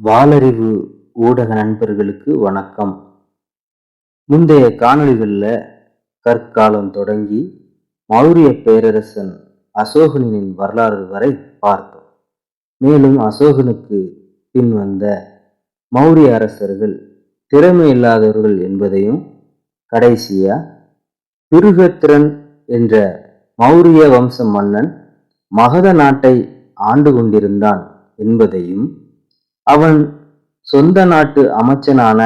வாலறிவு ஊடக நண்பர்களுக்கு வணக்கம். முந்தைய காணொளிகளில் கற்காலம் தொடங்கி மௌரிய பேரரசன் அசோகனின் வரலாறு வரை பார்த்தோம். மேலும் அசோகனுக்கு பின் வந்த மௌரிய அரசர்கள் திறமை இல்லாதவர்கள் என்பதையும் கடைசியா பிருகத்திரன் என்ற மௌரிய வம்ச மன்னன் மகத நாட்டை ஆண்டு கொண்டிருந்தான் என்பதையும் அவன் சொந்த நாட்டு அமைச்சனான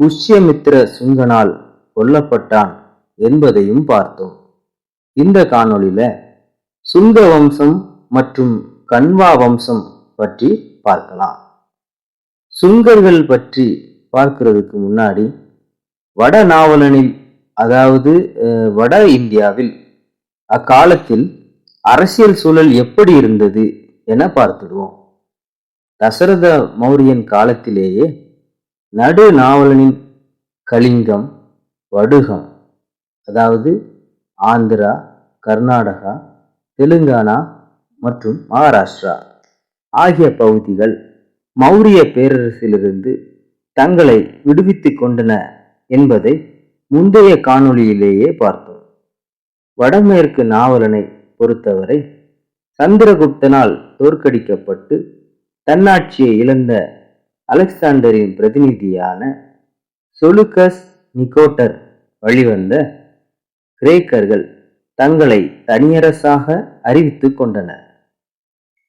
புஷ்யமித்ர சுங்கனால் கொல்லப்பட்டான் என்பதையும் பார்த்தோம். இந்த காணொளியில சுங்க வம்சம் மற்றும் கண்வா வம்சம் பற்றி பார்க்கலாம். சுங்கர்கள் பற்றி பார்க்கிறதுக்கு முன்னாடி வட நாவலனில் அதாவது வட இந்தியாவில் அக்காலத்தில் அரசியல் சூழல் எப்படி இருந்தது என பார்த்துடுவோம். தசரத மௌரியன் காலத்திலேயே நடு நாவலனின் கலிங்கம் வடுகம் அதாவது ஆந்திரா கர்நாடகா தெலுங்கானா மற்றும் மகாராஷ்டிரா ஆகிய பகுதிகள் மௌரிய பேரரசிலிருந்து தங்களை விடுவித்து கொண்டன என்பதை முந்தைய காணொளியிலேயே பார்த்தோம். வடமேற்கு நாவலனை பொறுத்தவரை சந்திரகுப்தனால் தோற்கடிக்கப்பட்டு தன்னாட்சியை இழந்த அலெக்சாண்டரின் பிரதிநிதியான சொலுக்கஸ் நிகோட்டர் வழிவந்த கிரேக்கர்கள் தங்களை தனியரசாக அறிவித்துக் கொண்டனர்.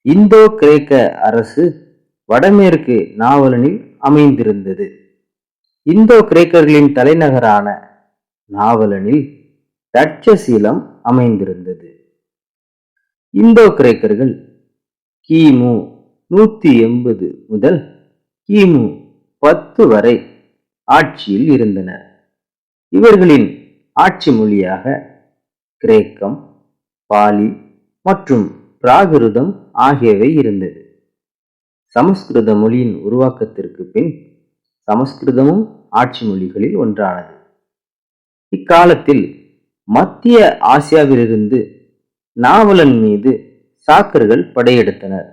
இந்தோ கிரேக்க அரசு வடமேற்கு நாவலனில் அமைந்திருந்தது. இந்தோ கிரேக்கர்களின் தலைநகரான நாவலனில் தட்சசீலம் அமைந்திருந்தது. இந்தோ கிரேக்கர்கள் கிமு நூற்றி எண்பது முதல் கிமு பத்து வரை ஆட்சியில் இருந்தனர். இவர்களின் ஆட்சி மொழியாக கிரேக்கம் பாலி மற்றும் பிராகிருதம் ஆகியவை இருந்தது. சமஸ்கிருத மொழியின் உருவாக்கத்திற்கு பின் சமஸ்கிருதமும் ஆட்சி மொழிகளில் ஒன்றானது. இக்காலத்தில் மத்திய ஆசியாவிலிருந்து நாவலன் மீது சாக்கர்கள் படையெடுத்தனர்.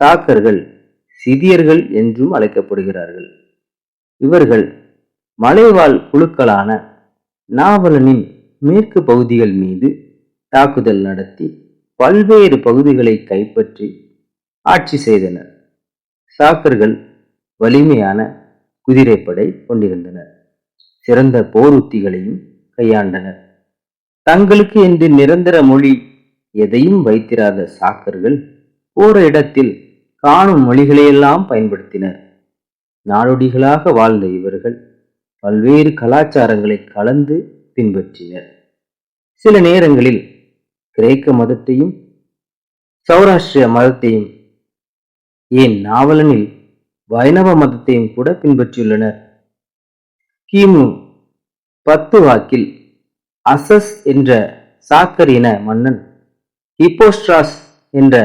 சாக்கர்கள் சிதியர்கள் என்றும் அழைக்கப்படுகிறார்கள். இவர்கள் மலைவாழ் குழுக்களான நாவலனின் மேற்கு பகுதிகள் மீது தாக்குதல் நடத்தி பல்வேறு பகுதிகளை கைப்பற்றி ஆட்சி செய்தனர். சாக்கர்கள் வலிமையான குதிரைப்படை கொண்டிருந்தனர். சிறந்த போர் உத்திகளையும் கையாண்டனர். தங்களுக்கு என்று நிரந்தர மொழி எதையும் வைத்திராத சாக்கர்கள் போற இடத்தில் காணும் மொழிகளையெல்லாம் பயன்படுத்தினர். நாடோடிகளாக வாழ்ந்த இவர்கள் பல்வேறு கலாச்சாரங்களை கலந்து பின்பற்றினர். சில நேரங்களில் கிரேக்க மதத்தையும் சௌராஷ்டிரிய மதத்தையும் ஏன் நாவலனில் வைணவ மதத்தையும் கூட பின்பற்றியுள்ளனர். கிமு பத்து வாக்கில் அசஸ் என்ற சாக்கர் இன மன்னன் ஹிப்போஸ்ட்ராஸ் என்ற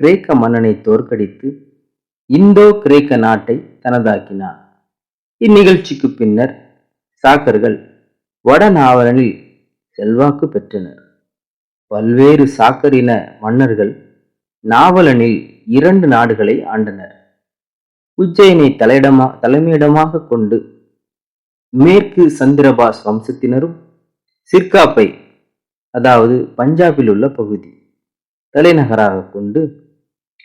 கிரேக்க மன்னனை தோற்கடித்து இந்தோ கிரேக்க நாட்டை தனதாக்கினார். இந்நிகழ்ச்சிக்கு பின்னர் சாக்கர்கள் வடநாவலனில் செல்வாக்கு பெற்றனர். பல்வேறு சாக்கரின மன்னர்கள் நாவலனில் இரண்டு நாடுகளை ஆண்டனர். உஜ்ஜயினை தலையிடமா தலைமையிடமாக கொண்டு மேற்கு சந்திரபாஸ் வம்சத்தினரும் சிர்காப்பை அதாவது பஞ்சாபில் உள்ள பகுதி தலைநகராக கொண்டு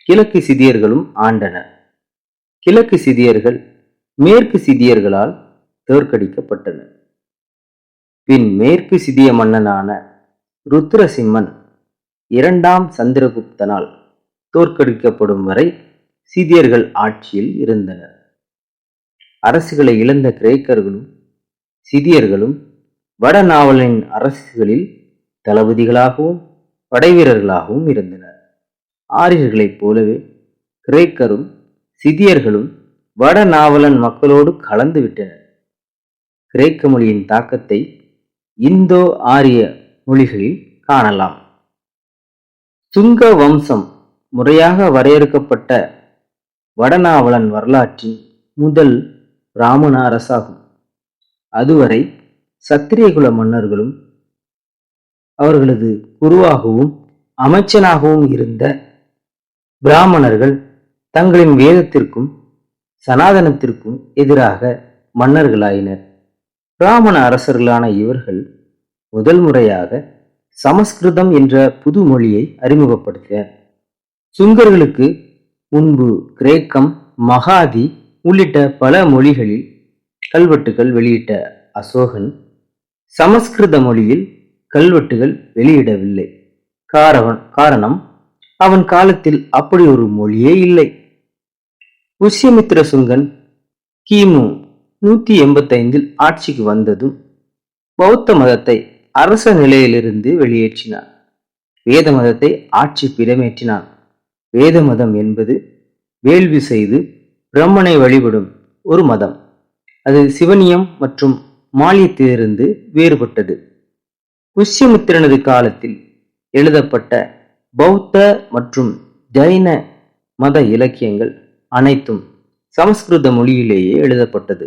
கிழக்கு சிதியர்களும் ஆண்டனர். கிழக்கு சிதியர்கள் மேற்கு சிதியர்களால் தோற்கடிக்கப்பட்டனர். பின் மேற்கு சிதிய மன்னனான ருத்ரசிம்மன் இரண்டாம் சந்திரகுப்தனால் தோற்கடிக்கப்படும் வரை சிதியர்கள் ஆட்சியில் இருந்தனர். அரசுகளை இழந்த கிரேக்கர்களும் சிதியர்களும் வடநாவலின் அரசுகளில் தளபதிகளாகவும் படைவீரர்களாகவும் இருந்தனர். ஆரியர்களைப் போலவே கிரேக்கரும் சிதியர்களும் வடநாவலன் மக்களோடு கலந்து விட்டனர். கிரேக்க மொழியின் தாக்கத்தை இந்தோ ஆரிய மொழிகளில் காணலாம். சுங்க வம்சம் முறையாக வரையறுக்கப்பட்ட வடநாவலன் வரலாற்றின் முதல் பிராமண அரசாகும் அதுவரை சத்திரியகுல மன்னர்களும் அவர்களது குருவாகவும் அமைச்சனாகவும் இருந்த பிராமணர்கள் தங்களின் வேதத்திற்கும் சனாதனத்திற்கும் எதிராக மன்னர்களாயினர். பிராமண அரசர்களான இவர்கள் முதல் முறையாக சமஸ்கிருதம் என்ற புது மொழியை அறிமுகப்படுத்தினர். சுங்கர்களுக்கு முன்பு கிரேக்கம் மகாதி உள்ளிட்ட பல மொழிகளில் கல்வெட்டுகள் வெளியிட்ட அசோகன் சமஸ்கிருத மொழியில் கல்வெட்டுகள் வெளியிடவில்லை. காரணம் காரணம் அவன் காலத்தில் அப்படி ஒரு மொழியே இல்லை. புஷ்யமித்ர சுங்கன் கிமு நூத்தி எண்பத்தைந்தில் ஆட்சிக்கு வந்ததும் பௌத்த மதத்தை அரச நிலையிலிருந்து வெளியேற்றினான். வேத மதத்தை ஆட்சி பிடமேற்றினான் வேத மதம் என்பது வேள்வி செய்து பிரம்மனை வழிபடும் ஒரு மதம். அது சிவனியம் மற்றும் மாலியத்திலிருந்து வேறுபட்டது. புஷ்யமித்திரனது காலத்தில் எழுதப்பட்ட பௌத்த மற்றும் ஜைன மத இலக்கியங்கள் அனைத்தும் சமஸ்கிருத மொழியிலேயே எழுதப்பட்டது.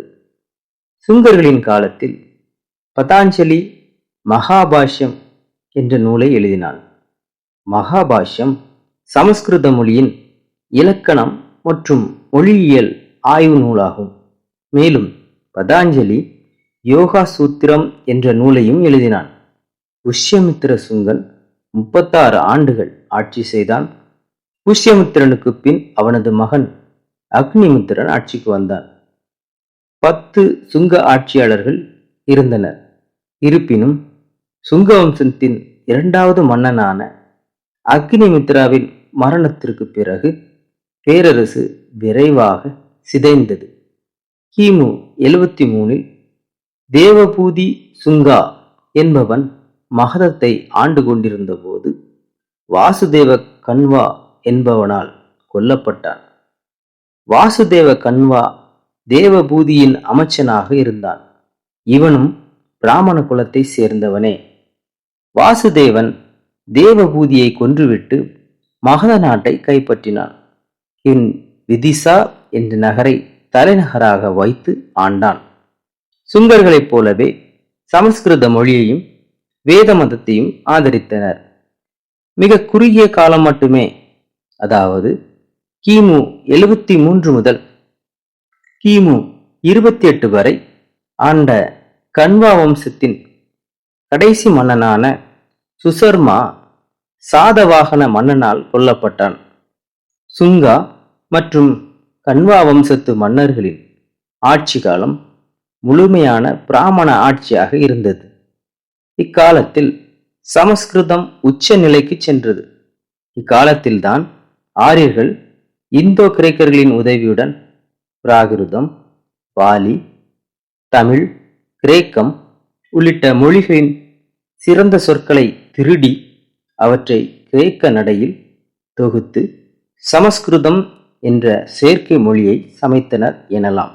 சுங்கர்களின் காலத்தில் பதாஞ்சலி மகாபாஷ்யம் என்ற நூலை எழுதினான். மகாபாஷ்யம் சமஸ்கிருத மொழியின் இலக்கணம் மற்றும் மொழியியல் ஆய்வு நூலாகும். மேலும் பதாஞ்சலி யோகா சூத்திரம் என்ற நூலையும் எழுதினான். புஷ்யமித்திர சுங்கன் முப்பத்தாறு ஆண்டுகள் ஆட்சி செய்தான். புஷ்யமித்திரனுக்கு பின் அவனது மகன் அக்னிமித்திரன் ஆட்சிக்கு வந்தான். பத்து சுங்க ஆட்சியாளர்கள் இருந்தனர். இருப்பினும் சுங்க வம்சத்தின் இரண்டாவது மன்னனான அக்னிமித்ராவின் மரணத்திற்கு பிறகு பேரரசு விரைவாக சிதைந்தது. கிமு எழுவத்தி மூணில் தேவபூதி சுங்கா என்பவன் மகதத்தை ஆண்டு கொண்டிருந்த போது வாசுதேவ கன்வா என்பவனால் கொல்லப்பட்டான். வாசுதேவ கன்வா தேவபூதியின் அமைச்சனாக இருந்தான். இவனும் பிராமண குலத்தை சேர்ந்தவனே. வாசுதேவன் தேவபூதியை கொன்றுவிட்டு மகத நாட்டை கைப்பற்றினான். இன் விதிசா என்ற நகரை தலைநகராக வைத்து ஆண்டான். சுங்கர்களைப் போலவே சமஸ்கிருத மொழியையும் வேத மதத்தையும் ஆதரித்தனர். மிக குறுகிய காலம் மட்டுமே அதாவது கிமு எழுபத்தி மூன்று முதல் கிமு இருபத்தி எட்டு வரை ஆண்ட கண்வா வம்சத்தின் கடைசி மன்னனான சுசர்மா சாதவாகன மன்னனால் கொல்லப்பட்டான். சுங்கா மற்றும் கன்வா வம்சத்து மன்னர்களின் ஆட்சி காலம் முழுமையான பிராமண ஆட்சியாக இருந்தது. இக்காலத்தில் சமஸ்கிருதம் உச்ச நிலைக்கு சென்றது. இக்காலத்தில்தான் ஆரியர்கள் இந்தோ கிரேக்கர்களின் உதவியுடன் பிராகிருதம் பாலி தமிழ் கிரேக்கம் உள்ளிட்ட மொழிகளின் சிறந்த சொற்களை திருடி அவற்றை கிரேக்க நடையில் தொகுத்து சமஸ்கிருதம் என்ற செயற்கை மொழியை சமைத்தனர் எனலாம்.